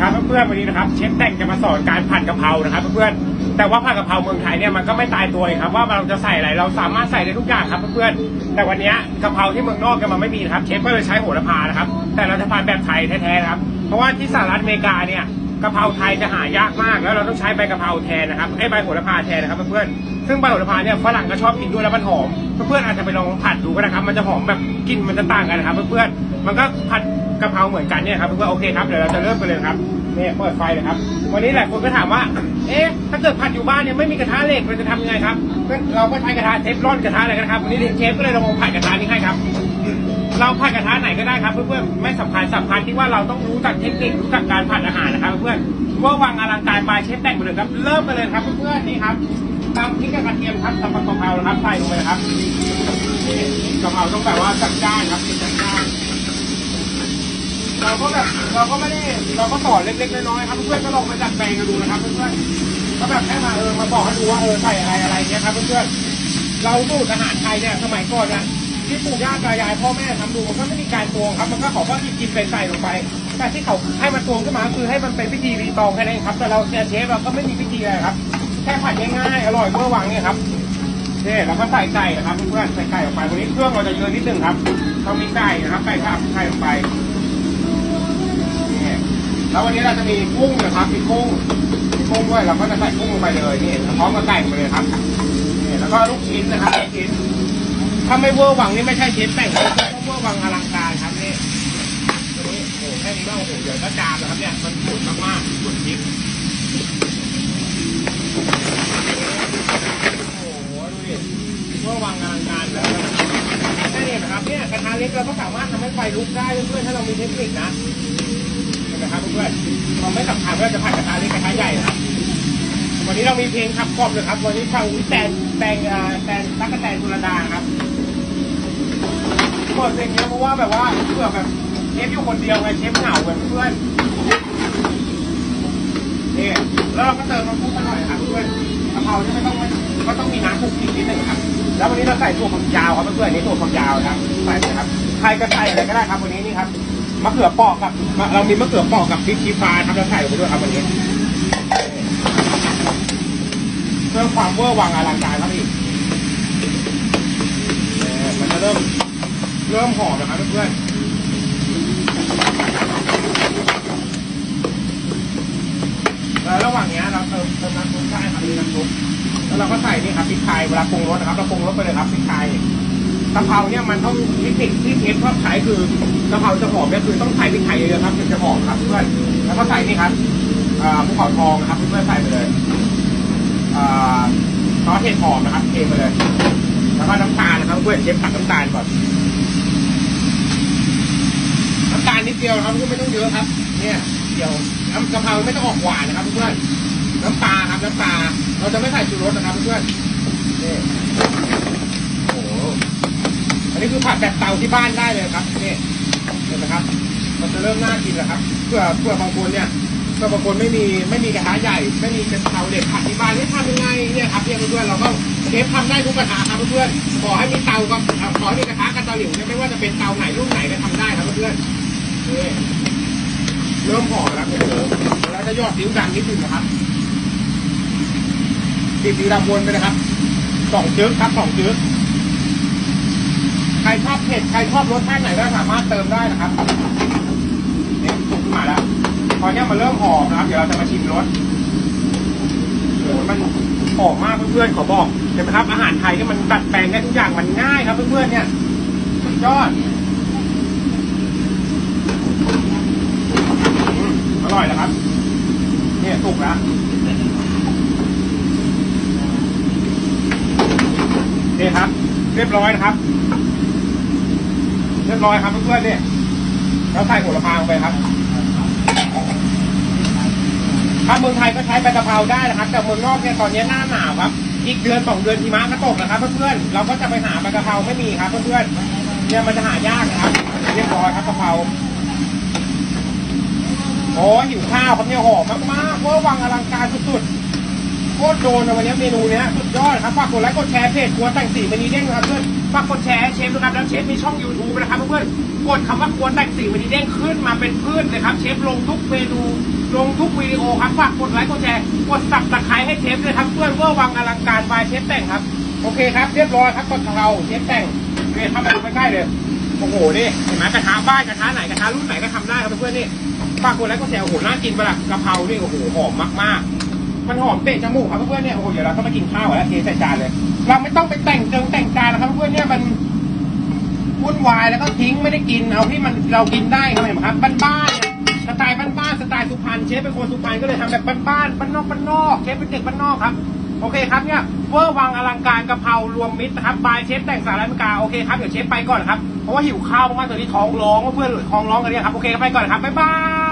ครับเพื่อนๆวันนี้นะครับเชฟแต่งจะมาสอนการผัดกะเพรานะครับเพื่อนๆแต่ว่าผัดกะเพราเมืองไทยเนี่ยมันก็ไม่ตายตัวครับว่าเราจะใส่อะไรเราสามารถใส่ได้ทุกอย่างครับเพื่อนๆแต่วันนี้กะเพราที่เมืองนอกกันมันไม่มีนะครับเชฟก็เลยใช้โหระพานะครับแต่เราจะผัดแบบไทยแท้ๆนะครับเพราะว่าที่สหรัฐอเมริกาเนี่ยกะเพราไทยจะหายากมาก แล้วเราต้องใช้ใบกะเพราแทนนะครับไอ้ใบโหระพาแทนนะครับเพื่อนๆซึ่งใบโหระพาเนี่ยฝรั่งก็ชอบกินด้วยแล้วมันหอมเพื่อนๆอาจจะไปลองผัดดูก็นะครับมันจะหอมแบบกลิ่นมันจะต่างกันนะครับเพื่อนๆมันก็ผัด กะเพราเหมือนกันเนี่ยครับเพื่อนๆโอเคครับเดี๋ยวเราจะเริ่มกันเลยครับเนี่ยเปิดไฟเลยครับ วันนี้หลายคนก็ถามว่า เอ๊ะถ้าเกิดผัดอยู่บ้านเนี่ยไม่มีกระทะเหล็กเราจะทำยังไงครับเราก็ใช้กระทะเทฟลอนกระทะอะไรกันะครับวันนี้เชฟก็เลยลองผัดกระทะนี้ให้ครับ เราผัดกระทะไหนก็ได้ครับ เพื่อนๆไม่สำคัญสำคัญที่ว่าเราต้องรู้จักเทคนิครู้จักการผัดอาหารนะครับเพื่อนๆว่าวังอลังการบายเชฟแต่งไปเลยครับ เริ่มกันเลยครับ เพื่อนๆนี่ครับตามพริกกับกระเทียมครับตามกะเพรานะครับใส่ลงไปครับกะเพราต้องแบบว่าจัดจ้านครับจัดจ้าน เราก็แบบเราก็ไม่ได้เราก็สอนเล็กๆน้อยๆครับเพื่อนๆก็ลองไปดัดแปลงกันดูนะครับเพื่อนๆก็แบบแค่มาเออมาบอกให้ดูว่าเออใส่อะไรอะไรเงี้ยครับเพื่อนๆเราสูตรอาหารไทยเนี่ยสมัยก่อนเนี่ยที่ปู่ย่าตายายพ่อแม่ทำดูมันก็ไม่มีการตวงครับมันก็ขาก็หยิบกินไปใส่ลงไป แต่ที่เขาให้มันตวงขึ้นมาคือให้มันเป็นพิธีรีตองแค่นั้นครับ แต่เราเนี่ยเชฟเราก็ไม่มีพิธีอะไรครับแค่ผัดง่ายๆอร่อยเมื่อวางเนี่ยครับนี่เราก็ใส่ไก่นะครับเพื่อนๆใส่ไก่ออกไปวันนี้เครื่องเราจะเยอะนิดนึงครับต้องมีไก่นะครับไก่ขับไก่ลงไป แล้ววันนี้เราจะมีกุ้งนะครับมีกุ้งมีกุ้งด้วยเราก็จะใส่กุ้งลงไปเลยนี่พร้อมกับไก่ไปเลยครับนี่แล้วก็ลูกชิ้นนะครับลูกชิ้นถ้าไม่เวอร์วังนี่ไม่ใช่ชิ้นแต่งเลยต้องเวอร์วังอลังการครับนี่โอ้โหแค่นี้ก็โอ้โหเดี๋ยวก็จามแล้วครับเนี่ยมันสุดมากๆสุดจริงโอ้โหดูดิเวอร์วังอลังการแล้วแค่นี้นะครับเนี่ยกระทะเล็กเราก็สามารถทำให้ไฟลุกได้เพื่อนๆถ้าเรามีเทคนิคนะ นะครับเพื่อนๆเราไม่สำคัญว่าจะผัดกระทะเล็กกระทะใหญ่นะครับ วันนี้เรามีเพลงขับกล่อมเลยครับ วันนี้ฟังวิแตนแตงแตนตั๊กแตนสุรดาครับเปิดเพลงนี้เพราะว่าแบบว่าเพื่อแบบเชฟอยู่คนเดียวไงเชฟเหงาเหมือนเพื่อนนี่แล้วเราก็เติมน้ำซุปมาหน่อยครับเพื่อนกะเพราเนี่ไม่ต้องก็ต้องมีน้ำคลุกคลิกนิดหนึ่งครับ แล้ววันนี้เราใส่ถั่วฝักยาวครับเพื่อนๆนี่ถั่วฝักยาวนะครับใส่เลยครับใครก็ใส่อะไรก็ได้ครับวันนี้นี่ครับ มะเขือเปอกกับมะเรามีมะเขือเปอกกับพริกชี้ฟ้าครับเราใส่ลงไปด้วยครับวันนี้เพิ่มความเวอร์วังอลังการครับพี่มันจะเริ่มเริ่มหอมนะครับเพื่อนแล้วระหว่างนี้เราเติมเติมน้ำซุปได้ครับน้ำซุปแล้วเราก็ใส่นี่ครับพริกไทยเวลาปรุงรสนะครับเราปรุงรสไปเลยครับพริกไทย กะเพราเนี่ยมันต้องเทคนิคที่เชฟชอบใช้คือกะเพราจะหอมเนี่ยคือต้องใส่พริกไทยเยอะครับถึงจะหอมครับเพื่อนแล้วก็ใส่นี่ครับอ่าภูเขาทองนะครับเพื่อนใส่ไปเลยอ่าซอสเห็ดหอมนะครับเทไปเลย แล้วก็น้ำตาลนะครับเพื่อนเชฟตักน้ำตาลก่อนน้ำตาลนิดเดียวครับเพื่อนไม่ต้องเยอะครับ เนี่ยเดียวน้ำกะเพราไม่ต้องออกหวานนะครับเพื่อนน้ำปลาครับน้ำปลาเราจะไม่ใส่ชูรสนะครับเพื่อนนี่ นนี้คือผัดแบบเตาที่บ้านได้เลยครับนี่เห็นไหมครับ มันจะเริ่มน่ากินแล้วครับ เพื่อเพื่อบางคนเนี่ยเพื่อบางคนไม่มีไม่มีกระทะใหญ่ ไม่มีกระเตาเหล็กผัดที่บ้านนี่ทำยังไงเนี่ยครับเนี่ยเพื่อนๆเราก็เชฟทำได้ทุกกระทะครับเพื่อนๆขอให้มีเตาก็ขอให้มีกระทะกับเตาหลวเนี่ยไม่ว่าจะเป็นเตาไหนรุ่นไหนก็ทำได้ครับเพื่อนเริ่มห่อแล้วโอ้โหแล้วจะยอดดิ้วดังนิดนึงนะครับติดดีดำวนไปนะครับสองจึ๊กครับสองจึ๊ก รชอบเผ็ดใครชอบรสชาติไหนก็สามารถเติมได้นะครับเนี่ยสุกขึ้นมาแล้วพอเนี้มันเริ่มหอมนะครับ เดี๋ยวเราจะมาชิมรสโอ้โหมันหอมมากเพื่อนๆขอบอกเห็นไหมครับ อาหารไทยเนี่มันดัดแปลงได้ทุกอย่างมันง่ายครับเพื่อนๆเนี่ยสุดยอดอร่อยนะครับ เนี่ยสุกแล้วนี่ครับ เรียบร้อยนะครับ รียบร้อยครับเพื่อนๆเนี่ยเราใส่โหระพาลงไปครับถ้าเมืองไทยก็ใช้ใบกะเพราได้นะครับ แต่เมืองนอกเนี่ยตอนนี้หน้าหนาวครับอีกเดือนสองเดือนหิมะก็ตกนะครับเพื่อนๆเราก็จะไปหาใบกะเพราไม่มีครับเพื่อนๆเนี่ยมันจะหายากนะครับ เรียบร้อยครับกะเพราโอ้หิวข้าวครับเนี่ยหอมมากๆเวอร์วังอลังการสุดๆ คตรโดนในวันนี้เมนูเนี้ยสุดยอดครับฝากกดไลค์กดแชร์เพจครัวแต่งสีวันนี้เด้งนะครับเพื่อนฝากกดแชร์ให้เชฟด้วยครับแล้วเชฟมีช่อง YouTube นะครับเพื่อนกดคำว่าครัวแต่งสีวันนี้เด้งขึ้นมาเป็นพืชเลยครับเชฟลงทุกเมนูลงทุกวิดีโอครับฝากกดไลค์กดแชร์กดสับตะไคร้ให้เชฟเลยครับเพื่อนเพื่อวังอลังการบายเชฟแต่งครับโอเคครับเรียบร้อยครับกดเราเชฟแต่งเรียนเข้ามาดูใกล้ๆเลยโอ้โหนี่เห็นไหมกระทะบ้านกระทะไหนกระทะรุ่นไหนก็ทำได้ครับเพื่อนนี่ฝากกดไลค์กดแชร์โอ้โหน่ากินปะล่ะกะเพรานี่โอ้โหหอมมากๆ มันหอมเตะจมูกครับเพื่อนๆเนี่ยโอ้โหเดี๋ยวเราต้องมากินข้าวแล้วเทใส่จานเลย เราไม่ต้องไปแต่งเจิงแต่งจานนะครับเพื่อนๆเนี่ยมันวุ่นวายแล้วก็ทิ้งไม่ได้กินเอาที่มันเรากินได้ครับเห็นไหมครับบ้านๆเนี่สไตล์บ้านๆสไตล์สุพรรณเชฟเป็นคนสุพรรณก็เลยทำแบบบ้านๆบ้านนอกบ้านนอกเชฟเป็นเด็กบ้านนอกครับโอเคครับเนี่ยเวอร์วังอลังการกะเพรารวมมิตรนะครับบายเชฟแต่งสารันกาโอเคครับเดี๋ยวเชฟไปก่อนครับเพราะว่าหิวข้าวมากๆตอนนี้ท้องร้องเพื่อนหรือท้องร้องกันเนี่ยครับโอเคไปก่อนครับบ๊ายบาย